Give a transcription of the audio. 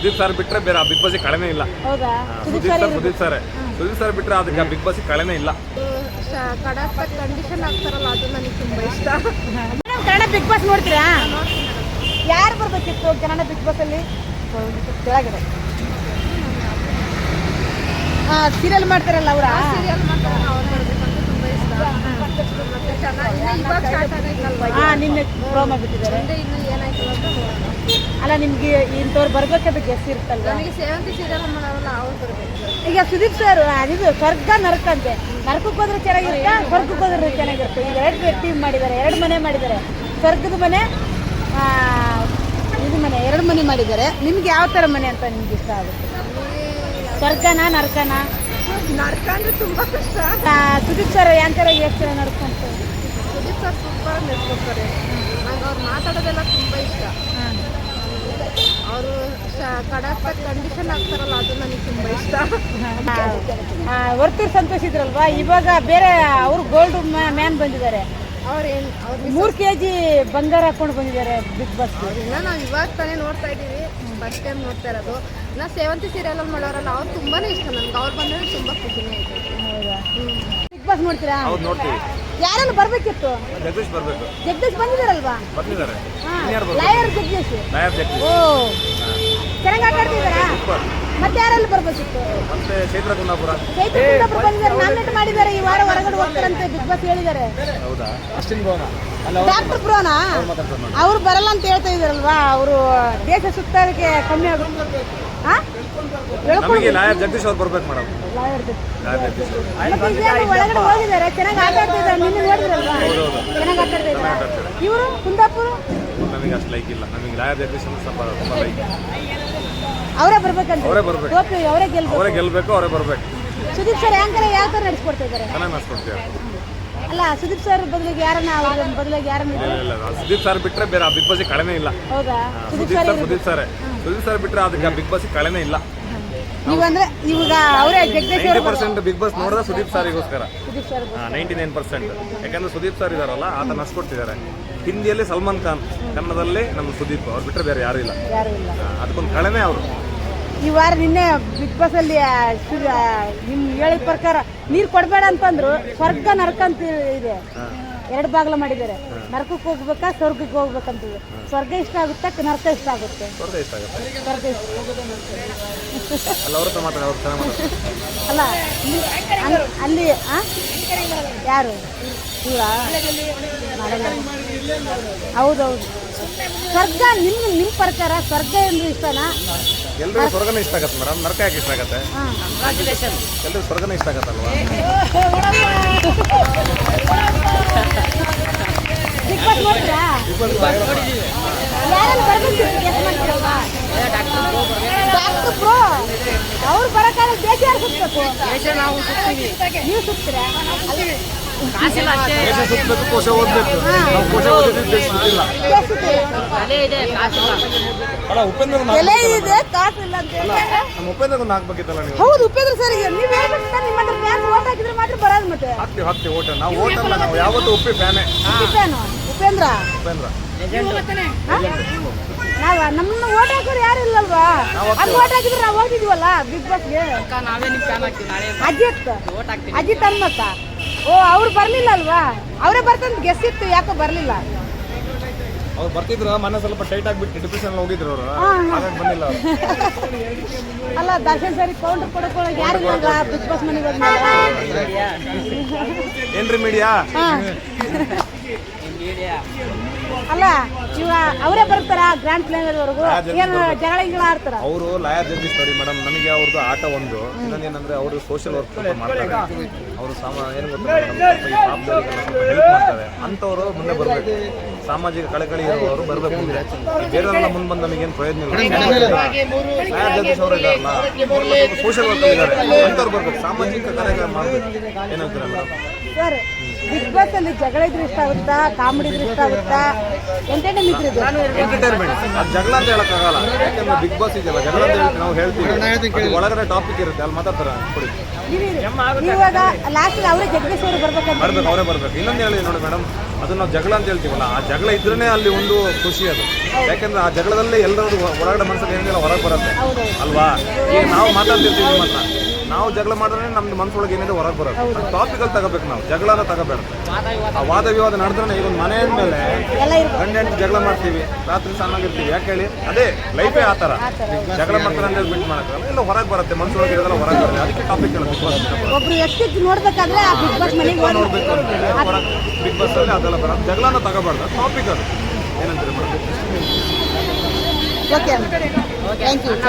Sudeep sir ಬಿಟ್ರೆ ಬೇರೆ big boss ಕಳೆನೇ ಇಲ್ಲ. ಹೌದಾ? Sudeep sir Sudeep sir Sudeep sir ಬಿಟ್ರೆ ಅದಕ್ಕೆ ಬಿಗ್ ಬಾಸ್ ಕಳೆನೇ ಇಲ್ಲ. ಕಡಾಕ ಕಂಡೀಷನ್ ಆಗ್ತಾರಲ್ಲ ಅದು ನನಗೆ ತುಂಬ ಇಷ್ಟ. ಮೇಡಮ್ ಕನ್ನಡ ಬಿಗ್ ಬಾಸ್ ನೋಡ್ತೀರಾ? ಯಾರು ಬರ್ಬೇಕಿತ್ತು ಕನ್ನಡ ಬಿಗ್ ಬಾಸ್ ಅಲ್ಲಿ? ಕೆಳಗಡೆ. ಸೀರಿಯಲ್ ಮಾಡ್ತಾರಲ್ಲ ಅವರ? ಸೀರಿಯಲ್ ಮಾಡ್ತಾರಲ್ಲ ಅವ್ರು ಬರ್ಬೇಕಂತ ತುಂಬ ಇಷ್ಟ. ಮತ್ತೆ ಚೆನ್ನಾಗಿ ಇವಾಗ ಸ್ಟಾರ್ಟ್ ನಿನ್ನೆ ಪ್ರೋಮ ಬಿಟ್ಟಿದ್ದಾರೆ. ಇನ್ನು ಏನಾಯ್ತು ಅಂತ. ಅಲ್ಲ ನಿಮ್ಗೆ ಇಂಥವ್ರು ಬರ್ಬೇಕಂತ ಗೆಸ್ ಸೇವಂತಿ ಸೀರಿಯಲ್ ಅವ್ರು ಬರ್ಬೇಕು. ಈಗ ಸುದೀಪ್ ಸರ್ ಇದು ಸ್ವರ್ಗ ನರಕ ಅಂತೆ. ನರಕಕ್ಕೆ ಹೋದ್ರೆ ಚೆನ್ನಾಗಿರುತ್ತೆ ಸ್ವರ್ಗಕ್ಕೆ ಹೋದ್ರೆ ಚೆನ್ನಾಗಿರುತ್ತೆ. ಈಗ ಎರಡು ಟೀಮ್ ಮಾಡಿದ್ದಾರೆ ಎರಡು ಮನೆ ಮಾಡಿದ್ದಾರೆ. ಸ್ವರ್ಗದ ಮನೆ ಇದು ಮನೆ ಎರಡು ಮನೆ ಮಾಡಿದ್ದಾರೆ. ನಿಮ್ಗೆ ಯಾವ ಥರ ಮನೆ ಅಂತ ನಿಮ್ಗೆ ಇಷ್ಟ ಆಗುತ್ತೆ? ಸ್ವರ್ಗನ ನರಕನ? ನರ್ಕ ಅಂದ್ರೆ ತುಂಬ ಕಷ್ಟ. ಸುದೀಪ್ ಸರ್ ಯಾಂತರ ಎಷ್ಟು ನರಕ ಅಂತ ಸುದೀಪ್ ಸರ್ ಸೂಪರ್ ನಂಗೆ ಅವ್ರು ಮಾತಾಡೋದೆಲ್ಲ ತುಂಬ ಇಷ್ಟ. ಅವರು ಕಡಾಕ ಕಂಡೀಷನ್ ಆಗ್ತಾರಲ್ಲ ಅದು ನನಗೆ ತುಂಬ ಇಷ್ಟ. ವರ್ತೂರ್ ಸಂತೋಷ್ ಇದ್ರಲ್ವಾ ಇವಾಗ ಬೇರೆ ಅವರು ಗೋಲ್ಡ್ ಮ್ಯಾನ್ ಬಂದಿದ್ದಾರೆ. ಅವ್ರೇನು ಅವ್ರು ಮೂರು ಕೆ ಜಿ ಬಂಗಾರ ಹಾಕೊಂಡು ಬಂದಿದ್ದಾರೆ ಬಿಗ್ ಬಾಸ್ ಇಲ್ಲ ನಾವು ಇವಾಗ ತಾನೇ ನೋಡ್ತಾ ಇದ್ದೀವಿ. ಫಸ್ಟ್ ಟೈಮ್ ನೋಡ್ತಾ ಇರೋದು. ನಾ ಸೇವಂತಿ ಸೀರಿಯಲ್ ಮಾಡೋರಲ್ಲ ಅವ್ರು ತುಂಬಾನೇ ಇಷ್ಟ ನನ್ಗೆ. ಅವ್ರು ಬಂದ್ರೆ ತುಂಬ ಖುಷಿನೇ ಆಯ್ತು. ಹೌದಾ? ಬಿಗ್ ಬಾಸ್ ನೋಡ್ತೀರಾ? ನೋಡ್ತೀವಿ. ಯಾರೆಲ್ಲ ಬರ್ಬೇಕಿತ್ತು? ಜಗದೀಶ್ ಬರ್ಬೇಕು. ಜಗದೀಶ್ ಬಂದಿದ್ದಾರಲ್ವಾ? ಬಂದಿದ್ದಾರೆ. ಹಾ. ಲಾಯರ್ ಜಗದೀಶ್. ನಾಯರ್ ಜಗದೀಶ್. ಓ ಚೆನ್ನಾಗಿ ಆಟ ಆಡ್ತಿದ್ದಾರಾ ಮತ್ತೆ ಯಾರಲ್ಲಿ ಬರ್ಬೇಕಿತ್ತು? ಮತ್ತೆ ಚೈತ್ರ ಕುಂದಾಪುರ. ಚೈತ್ರ ಕುಂದಾಪುರ ಬಂದಿದ್ದಾರೆ. ನಾಮಿನೇಟ್ ಮಾಡಿದ್ದಾರೆ. ಈ ವಾರ ಹೊರಗಡೆ ಹೋಗ್ತಾರಂತೆ ಬಿಗ್ ಬಾಸ್ ಹೇಳಿದ್ದಾರೆ. ಹೌದಾ? ಅಷ್ಟಿನ ಅಲ್ಲ ಡಾಕ್ಟರ್ ಬ್ರೋನಾ ಅವ್ರು ಬರಲ್ಲ ಅಂತ ಹೇಳ್ತಾ ಇದಾರಲ್ವಾ ಅವರು ದೇಶ ಸುತ್ತೋದಕ್ಕೆ ಕಮ್ಮಿ ಆಗುತ್ತೆ ಹಾ ನಮಗೆ ಲಾಯರ್ ಜಗದೀಶ್ ಅವ್ರು ಬರ್ಬೇಕು ಮೇಡಮ್. ಲಾಯರ್ ಲಾಯರ್ ಜಗದೀಶ್ ಅವ್ರು. ಮತ್ತೆ ಒಳಗಡೆ ಹೋಗಿದ್ದಾರೆ. ಚೆನ್ನಾಗಿ ಆಟ ಆಡ್ತಿದ್ದಾರೆ ನಿನ್ನೆ ನೋಡಿದ್ರಲ್ವಾ? ಚೆನ್ನಾಗಿ ಆಟ ಆಡ್ತಿದ್ದಾರೆ ಇವರು ಕುಂದಾಪುರ? ನಮಗೆ ಅಷ್ಟು ಲೈಕ್ ಇಲ್ಲ. ನಮಗೆ ಲಾಯರ್ ಜಗದೀಶ್ ಅಂದ್ರೆ ಸ್ವಲ್ಪ ತುಂಬ ಲೈಕ್ ಅವರೇ ಬರ್ಬೇಕಂತ. ಅವರೇ ಬರ್ಬೇಕು. ಟೋಪಿ ಅವರೇ ಗೆಲ್ಬೇಕು. ಅವರೇ ಗೆಲ್ಬೇಕು ಅವರೇ ಬರ್ಬೇಕು. ಸುದೀಪ್ ಸರ್ ಯಾಂಕರ ಯಾವ ಥರ ನಡೆಸ್ಕೊಡ್ತಾ ಇದ್ದಾರೆ? ಚೆನ್ನಾಗಿ ನಡ್ಸ್ಕೊಡ್ತೀವಿ ಅಲ್ಲ ಸುದೀಪ್ ಸರ್ ಬದಲಿಗೆ ಯಾರನ್ನ ಅವ್ರ ಬದಲಿಗೆ ಯಾರನ್ನ ಇಲ್ಲ ಇಲ್ಲ ಇಲ್ಲ. ಸುದೀಪ್ ಸರ್ ಬಿಟ್ರೆ ಬೇರೆ ಬಿಗ್ ಬಾಸ್ ಕಳೆನೇ ಇಲ್ಲ. ಹೌದಾ? Sudeep sir Sudeep sir. Sudeep sir ಬಿಟ್ರೆ ಅದಕ್ಕೆ ಬಿಗ್ ಬಾಸ್ ಕಳೆನೇ ಇಲ್ಲ. ನೀವಂದ್ರೆ ಇವಾಗ ಅವರೇ Jagadish ninety percent big boss ನೋಡಿದ್ರೆ Sudeep ಸಾರಿಗೋಸ್ಕರ. Sudeep sir ninety nine percent. ಯಾಕಂದ್ರೆ ಸುದೀಪ್ ಸರ್ ಇದಾರಲ್ಲ ಆತ ನಡ್ಸ್ಕೊಡ್ತಿದ್ದಾರೆ ಹಿಂದಿಯಲ್ಲಿ ಸಲ್ಮಾನ್ ಖಾನ್ ಕನ್ನಡದಲ್ಲಿ ನಮ್ಮ ಸುದೀಪ್. ಅವ್ರು ಬಿಟ್ರೆ ಬೇರೆ ಯಾರು ಇಲ್ಲ. ಯಾರು ಇಲ್ಲ. ಅದಕ್ಕೊಂದು ಕಳೆನೇ ಅವರು. ಈ ವಾರ ನಿನ್ನೆ ಬಿಗ್ ಬಾಸ್ ಅಲ್ಲಿ ನಿಮ್ ಹೇಳಿದ ಪ್ರಕಾರ ನೀರ್ ಕೊಡ್ಬೇಡ ಅಂತಂದ್ರು ಸ್ವರ್ಗ ನರಕ ಅಂತ ಇದೆ. ಎರಡು ಬಾಗ್ಲ ಮಾಡಿದ್ದಾರೆ. ನರಕಕ್ಕೆ ಹೋಗ್ಬೇಕಾ ಸ್ವರ್ಗಕ್ಕೆ ಹೋಗ್ಬೇಕಂತ ಸ್ವರ್ಗ ಇಷ್ಟ ಆಗುತ್ತಾ ನರಕ ಇಷ್ಟ ಆಗುತ್ತೆ? ಸ್ವರ್ಗ ಇಷ್ಟ ಆಗುತ್ತೆ. ಸ್ವರ್ಗ ಇಷ್ಟ ಅಲ್ಲ ಅಲ್ಲ ಯಾರು? ಹೌದೌದು. ಸ್ವರ್ಗ ನಿಮ್ ನಿಮ್ಮ ಪ್ರಕಾರ ಸ್ವರ್ಗ ಎಂದು ಇಷ್ಟನಾ? ಎಲ್ರಿಗೂ ಸ್ವರ್ಗನ ಇಷ್ಟ ಆಗತ್ತೆ ಮೇಡಮ್. ನರಕ ಯಾಕೆ ಇಷ್ಟ ಆಗತ್ತೆ? ಎಲ್ಲರೂ ಸ್ವರ್ಗನ ಇಷ್ಟ ಆಗತ್ತಲ್ವಾ? ಅವ್ರು ಬರೋಕ್ಕಾಗ ದೇಶ ಯಾರು ಸುತ್ತಬೇಕು ನೀವು ಸುತ್ತೀರಾ? ದೇಶ ಸುತ್ತಬೇಕು ಕೋಶ ಓದಬೇಕು ನಾವು ಕೋಶ ದೇಶ ಸುತ್ತಿಲ್ಲ? ಅಲ್ಲ ಉಪೇಂದ್ರ ಬೆಲೆ ಇದೆ ಕಾಸು ಇಲ್ಲ ಅಂತ ಹೇಳಿ. ನಮ್ಮ ಹಾಕ್ಬೇಕಿತ್ತಲ್ಲ ನೀವು ಹೌದು ಉಪೇಂದ್ರ ಸರ್ ನೀವು ಹೇಳ್ಬೇಕು ನಿಮ್ಮ ಹತ್ರ ಓಟ್ ಹಾಕಿದ್ರೆ ಮಾತ್ರ ಬರೋದು ಮತ್ತೆ. ಹಾಕ್ತೀವಿ ಹಾಕ್ತೀವಿ ಓಟ ನಾವು ಓಟಲ್ಲ ಅಲ್ಲ ನಾವು ಯಾವತ್ತೂ ಉಪ್ಪಿ ಫ್ಯಾನೆ ಫ್ಯಾನು ಉಪೇಂದ್ರ? ಉಪೇಂದ್ರ? ನಾವ ನಮ್ಮನ್ನ ಓಟ್ ಹಾಕೋರು ಯಾರು ಇಲ್ಲಲ್ವಾ? ಹಂಗ ಓಟ್ ಹಾಕಿದ್ರೆ ನಾವು ಹೋಗಿದೀವಲ್ಲ ಬಿಗ್ ಬಾಸ್ಗೆ ನಾವೇ ನಿಮ್ ಫ್ಯಾನ್ ಅಜಿತ್. ಅಜಿತ್ ಹನ್ಮಕ್ಕ ಓ ಅವ್ರು ಬರ್ಲಿಲ್ಲ ಅಲ್ವಾ ಅವರೇ ಬರ್ತಂತ ಗೆಸ್ ಇತ್ತು ಯಾಕೋ ಬರ್ಲಿಲ್ಲ. ಅವ್ರು ಬರ್ತಿದ್ರು ಮನೆ ಸ್ವಲ್ಪ ಟೈಟ್ ಆಗಿಬಿಟ್ಟು ಡಿಪ್ರೆಷನ್ ಹೋಗಿದ್ರು ಅವರು. ಹಾಗಾಗಿ ಬಂದಿಲ್ಲ ಅವ್ರು. ಅಲ್ಲ ದರ್ಶನ್ ಸರಿ ಕೌಂಟರ್ ಕೊಡಕ್ಕೆ ಯಾರು ಇಲ್ಲಲ್ವಾ ಬಿಗ್ ಬಾಸ್ ಮನೆಗೆ ಹೋದ್ಮೇಲೆ? ಏನ್ರಿ ಮೀಡಿಯಾ ಹಾ. ಅಲ್ಲ ಇವ ಅವರೇ ಬರ್ತಾರ ಗ್ರ್ಯಾಂಡ್ ಪ್ಲೇನರ್ವರೆಗೂ ವರೆಗೂ ಏನು ಜಗಳ ಆಡ್ತಾರ? ಅವರು ಲಾಯರ್ ಜಡ್ಜಿಸ್ ನೋಡಿ ಮೇಡಮ್ ನಮಗೆ ಅವ್ರದ್ದು ಆಟ ಒಂದು. ಇನ್ನೊಂದೇನಂದ್ರೆ ಅವರು ಸೋಷಿಯಲ್ ವರ್ಕ್ ಸ್ವಲ್ಪ ಮಾಡ್ತಾರೆ. ಅವರು ಸಾಮ ಏನು ಗೊತ್ತಾ madam, ಸ್ವಲ್ಪ ಈ ಪಾಪದವರಿಗೆಲ್ಲ ಸ್ವಲ್ಪ ಹೆಲ್ಪ್ ಮಾಡ್ತಾರೆ. ಅಂಥವ್ರು ಮುಂದೆ ಬರಬೇಕು. ಸಾಮಾಜಿಕ ಕಳಕಳಿ ಇರುವವರು ಬರಬೇಕು ಮುಂದೆ. ಬೇರೆಯವರೆಲ್ಲ ಮುಂದೆ ಬಂದು ಏನು ಪ್ರಯೋಜನ ಇಲ್ಲ. ಲಾಯರ್ ಜಡ್ಜಿಸ್ ಅವರು ಇದಾರಲ್ಲ ಸೋಷಿಯಲ್ ವರ್ಕ್ ಇದ್ದಾರೆ ಅಂಥವ್ರು ಬರ್ಬೇಕು. ಸಾಮಾಜಿಕ ಕಾರ್ಯ ಮಾಡಬೇಕು. ಏನಂತೀರ ಮೇಡಮ್ ಸರ್ ಬಿಗ್ ಬಾಸ್ ಅಲ್ಲಿ ಜಗಳ ಇದ್ರೆ ಇಷ್ಟ ಆಗುತ್ತಾ ಕಾಮಿಡಿ ಇದ್ರೆ ಇಷ್ಟ ಆಗುತ್ತಾ? ಎಂಟರ್ಟೈನ್ಮೆಂಟ್ ಅದು ಜಗಳ ಅಂತ ಹೇಳಕ್ಕಾಗಲ್ಲ ಯಾಕಂದ್ರೆ ಬಿಗ್ ಬಾಸ್ ಇದೆಯಲ್ಲ ಜಗಳ ಅಂತ ಹೇಳಿ ನಾವು ಹೇಳ್ತೀವಿ. ಅದು ಒಳಗಡೆ ಟಾಪಿಕ್ ಇರುತ್ತೆ ಅಲ್ಲಿ ಮಾತಾಡ್ತಾರೆ ಕೊಡಿ. ಇವಾಗ ಲಾಸ್ಟ್ ಅವರೇ ಜಗದೀಶ್ ಅವರು ಬರ್ಬೇಕಂತ ಬರ್ಬೇಕು ಅವರೇ ಬರ್ಬೇಕು. ಇನ್ನೊಂದು ಹೇಳಿ ನೋಡಿ ಮೇಡಮ್ ಅದು ನಾವು ಜಗಳ ಅಂತ ಹೇಳ್ತೀವಲ್ಲ ಆ ಜಗಳ ಇದ್ರೇ ಅಲ್ಲಿ ಒಂದು ಖುಷಿ ಅದು. ಯಾಕಂದ್ರೆ ಆ ಜಗಳದಲ್ಲೇ ಎಲ್ಲರೂ ಒಳಗಡೆ ಮನಸ್ಸಲ್ಲಿ ಏನಿಲ್ಲ ಹೊರಗೆ ಬರುತ್ತೆ. ಅಲ್ವಾ? ಈಗ ನಾವು ಮಾತಾಡ್ತಿರ್ತೀವಿ ನಿಮ್ಮ ಹತ್ರ. ನಾವು ಜಗಳ ಮಾಡಿದ್ರೆ ನಮ್ದು ಮನಸ್ಸೊಳಗೆ ಏನಿದೆ ಹೊರಗೆ ಬರುತ್ತೆ. ಟಾಪಿಕಲ್ ತಗೋಬೇಕು ನಾವು. ಜಗಳನ ತಗೋಬೇಡ. ಆ ವಾದ ವಿವಾದ ನಡೆದ್ರೆ ಈಗ ಒಂದು ಮನೆ ಮೇಲೆ ಗಂಡೆ ಹೆಂಡತಿ ಜಗಳ ಮಾಡ್ತೀವಿ. ರಾತ್ರಿ ಸಣ್ಣಾಗಿರ್ತೀವಿ. ಯಾಕೆ ಹೇಳಿ? ಅದೇ ಲೈಫೇ ಆ ಥರ. ಜಗಳ ಮಾಡ್ತಾರೆ ಅಂದ್ರೆ ಬಿಟ್ಟು ಮಾಡಕ್ಕೆ ಇಲ್ಲ ಹೊರಗೆ ಬರುತ್ತೆ. ಮನಸ್ಸೊಳಗೆ ಇರೋದ್ರ ಹೊರಗೆ ಬರುತ್ತೆ. ಅದಕ್ಕೆ ಟಾಪಿಕ್ ಒಬ್ರು ಎಷ್ಟು ನೋಡ್ಬೇಕಾದ್ರೆ ನೋಡ್ಬೇಕು ಬಿಗ್ ಬಾಸ್ ಅಲ್ಲಿ ಅದೆಲ್ಲ ಬರೋದು ಜಗಳನ ತಗೋಬಾರ್ದು. ಟಾಪಿಕ್ ಅದು. ಏನಂತೀರಿ ಓಕೆ ಥ್ಯಾಂಕ್ ಯು